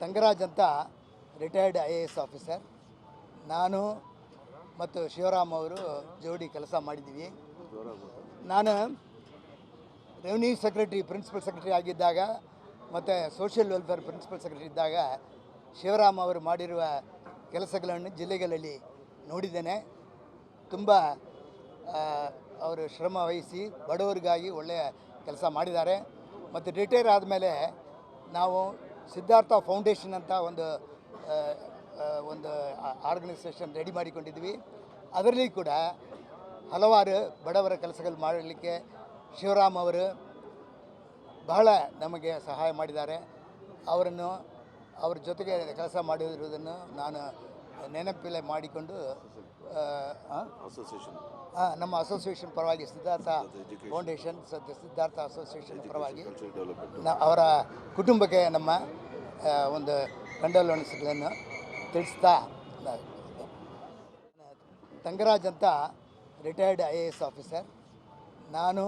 ತಂಗರಾಜ್ ಅಂತ retired I A S officer ನಾನು ಮತ್ತು ಶಿವರಾಮ್ ಅವರು ಜೋಡಿ ಕೆಲಸ ಮಾಡಿದ್ದೀವಿ. ನಾನು ರೆವಿನ್ಯೂ ಸೆಕ್ರೆಟರಿ ಪ್ರಿನ್ಸಿಪಲ್ ಸೆಕ್ರೆಟರಿ ಆಗಿದ್ದಾಗ ಮತ್ತು ಸೋಷಿಯಲ್ ವೆಲ್ಫೇರ್ ಪ್ರಿನ್ಸಿಪಲ್ ಸೆಕ್ರೆಟರಿ ಇದ್ದಾಗ ಶಿವರಾಮ್ ಅವರು ಮಾಡಿರುವ ಕೆಲಸಗಳನ್ನು ಜಿಲ್ಲೆಗಳಲ್ಲಿ ನೋಡಿದ್ದೇನೆ. ತುಂಬ ಅವರು ಶ್ರಮ ವಹಿಸಿ ಬಡವರಿಗಾಗಿ ಒಳ್ಳೆಯ ಕೆಲಸ ಮಾಡಿದ್ದಾರೆ. ಮತ್ತು ರಿಟೈರ್ ಆದಮೇಲೆ ನಾವು ಸಿದ್ಧಾರ್ಥ ಫೌಂಡೇಶನ್ ಅಂತ ಒಂದು ಒಂದು ಆರ್ಗನೈಸೇಷನ್ ರೆಡಿ ಮಾಡಿಕೊಂಡಿದ್ವಿ. ಅದರಲ್ಲಿ ಕೂಡ ಹಲವಾರು ಬಡವರ ಕೆಲಸಗಳು ಮಾಡಲಿಕ್ಕೆ ಶಿವರಾಮ್ ಅವರು ಬಹಳ ನಮಗೆ ಸಹಾಯ ಮಾಡಿದ್ದಾರೆ. ಅವರನ್ನು ಅವ್ರ ಜೊತೆಗೆ ಕೆಲಸ ಮಾಡಿರುವುದನ್ನು ನಾನು ನೆನಪಿಲೆ ಮಾಡಿಕೊಂಡು? ಅಸೋಸಿಯೇಷನ್ ಹಾಂ ನಮ್ಮ ಅಸೋಸಿಯೇಷನ್ ಪರವಾಗಿ ಸಿದ್ಧಾರ್ಥ ಫೌಂಡೇಶನ್ ಸದ್ಯ ಸಿದ್ಧಾರ್ಥ ಅಸೋಸಿಯೇಷನ್ ಪರವಾಗಿ ನ- ಅವರ ಕುಟುಂಬಕ್ಕೆ ನಮ್ಮ ಒಂದು ಕಂಡೋಲೆನ್ಸ್ಗಳನ್ನು ತಿಳಿಸ್ತಾ ತಂಗರಾಜ್ ಅಂತ retired I A S officer ನಾನು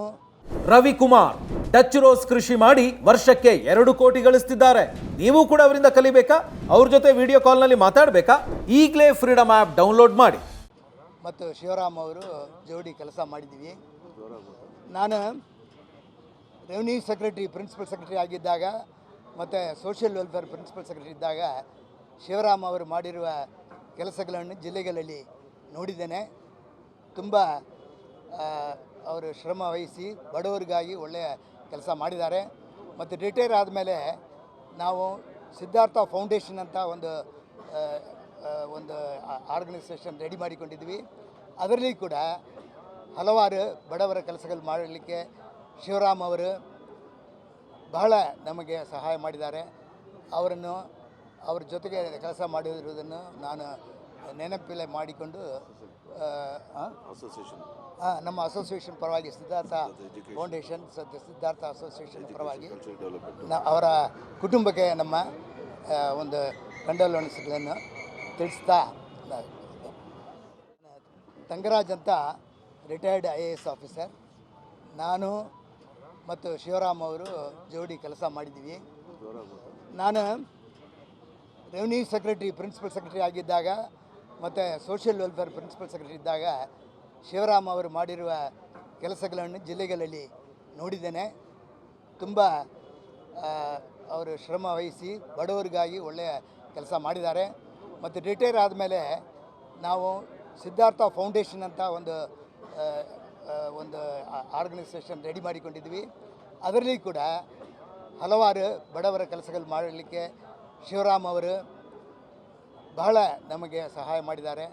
ರವಿಕುಮಾರ್ ಟಚ್ ರೋಸ್ ಕೃಷಿ ಮಾಡಿ ವರ್ಷಕ್ಕೆ ಎರಡು ಕೋಟಿ ಗಳಿಸ್ತಿದ್ದಾರೆ. ನೀವು ಕೂಡ ಅವರಿಂದ ಕಲಿಬೇಕಾ? ಅವ್ರ ಜೊತೆ ವಿಡಿಯೋ ಕಾಲ್ನಲ್ಲಿ ಮಾತಾಡಬೇಕಾ? ಈಗಲೇ ಫ್ರೀಡಮ್ ಆ್ಯಪ್ ಡೌನ್ಲೋಡ್ ಮಾಡಿ. ಮತ್ತು ಶಿವರಾಮ್ ಅವರು ಜೋಡಿ ಕೆಲಸ ಮಾಡಿದ್ದೀವಿ. ನಾನು ರೆವಿನ್ಯೂ ಸೆಕ್ರೆಟರಿ ಪ್ರಿನ್ಸಿಪಲ್ ಸೆಕ್ರೆಟರಿ ಆಗಿದ್ದಾಗ ಮತ್ತು ಸೋಷಿಯಲ್ ವೆಲ್ಫೇರ್ ಪ್ರಿನ್ಸಿಪಲ್ ಸೆಕ್ರೆಟರಿ ಇದ್ದಾಗ ಶಿವರಾಮ್ ಅವರು ಮಾಡಿರುವ ಕೆಲಸಗಳನ್ನು ಜಿಲ್ಲೆಗಳಲ್ಲಿ ನೋಡಿದ್ದೇನೆ. ತುಂಬ ಅವರು ಶ್ರಮ ವಹಿಸಿ ಬಡವರಿಗಾಗಿ ಒಳ್ಳೆಯ ಕೆಲಸ ಮಾಡಿದ್ದಾರೆ. ಮತ್ತು ರಿಟೈರ್ ಆದಮೇಲೆ ನಾವು ಸಿದ್ಧಾರ್ಥ ಫೌಂಡೇಶನ್ ಅಂತ ಒಂದು ಒಂದು ಆರ್ಗನೈಸೇಷನ್ ರೆಡಿ ಮಾಡಿಕೊಂಡಿದ್ವಿ. ಅದರಲ್ಲಿ ಕೂಡ ಹಲವಾರು ಬಡವರ ಕೆಲಸಗಳು ಮಾಡಲಿಕ್ಕೆ ಶಿವರಾಮ್ ಅವರು ಬಹಳ ನಮಗೆ ಸಹಾಯ ಮಾಡಿದ್ದಾರೆ ಅವರನ್ನು ಅವ್ರ ಜೊತೆಗೆ ಕೆಲಸ ಮಾಡಿರುವುದನ್ನು ನಾನು ನೆನಪಿಲೆ ಮಾಡಿಕೊಂಡು? ಅಸೋಸಿಯೇಷನ್ ನಮ್ಮ ಅಸೋಸಿಯೇಷನ್ ಪರವಾಗಿ ಸಿದ್ಧಾರ್ಥ ಫೌಂಡೇಶನ್ ಸದ್ಯ ಸಿದ್ಧಾರ್ಥ ಅಸೋಸಿಯೇಷನ್ ಪರವಾಗಿ ನ- ಅವರ ಕುಟುಂಬಕ್ಕೆ ನಮ್ಮ ಒಂದು ಕಂಡೋಲೆನ್ಸ್ಗಳನ್ನು ತಿಳಿಸ್ತಾ ತಂಗರಾಜ್ ಅಂತ retired I A S officer ನಾನು ಮತ್ತು ಶಿವರಾಮ್ ಅವರು ಜೋಡಿ ಕೆಲಸ ಮಾಡಿದ್ದೀವಿ ನಾನು ರೆವಿನ್ಯೂ ಸೆಕ್ರೆಟರಿ, ಪ್ರಿನ್ಸಿಪಲ್ ಸೆಕ್ರೆಟರಿ ಆಗಿದ್ದಾಗ ಮತ್ತು ಸೋಷಿಯಲ್ ವೆಲ್ಫೇರ್ ಪ್ರಿನ್ಸಿಪಲ್ ಸೆಕ್ರೆಟರಿ ಇದ್ದಾಗ ಶಿವರಾಮ್ ಅವರು ಮಾಡಿರುವ ಕೆಲಸಗಳನ್ನು ಜಿಲ್ಲೆಗಳಲ್ಲಿ ನೋಡಿದ್ದೇನೆ. ತುಂಬ ಅವರು ಶ್ರಮ ವಹಿಸಿ ಬಡವರಿಗಾಗಿ ಒಳ್ಳೆಯ ಕೆಲಸ ಮಾಡಿದ್ದಾರೆ. ಮತ್ತು ರಿಟೈರ್ ಆದಮೇಲೆ ನಾವು ಸಿದ್ಧಾರ್ಥ ಫೌಂಡೇಶನ್ ಅಂತ ಒಂದು ಒಂದು ಆರ್ಗನೈಸೇಷನ್ ರೆಡಿ ಮಾಡಿಕೊಂಡಿದ್ವಿ. ಅದರಲ್ಲಿ ಕೂಡ ಹಲವಾರು ಬಡವರ ಕೆಲಸಗಳು ಮಾಡಲಿಕ್ಕೆ ಶಿವರಾಮ್ ಅವರು ಬಹಳ ನಮಗೆ ಸಹಾಯ ಮಾಡಿದ್ದಾರೆ.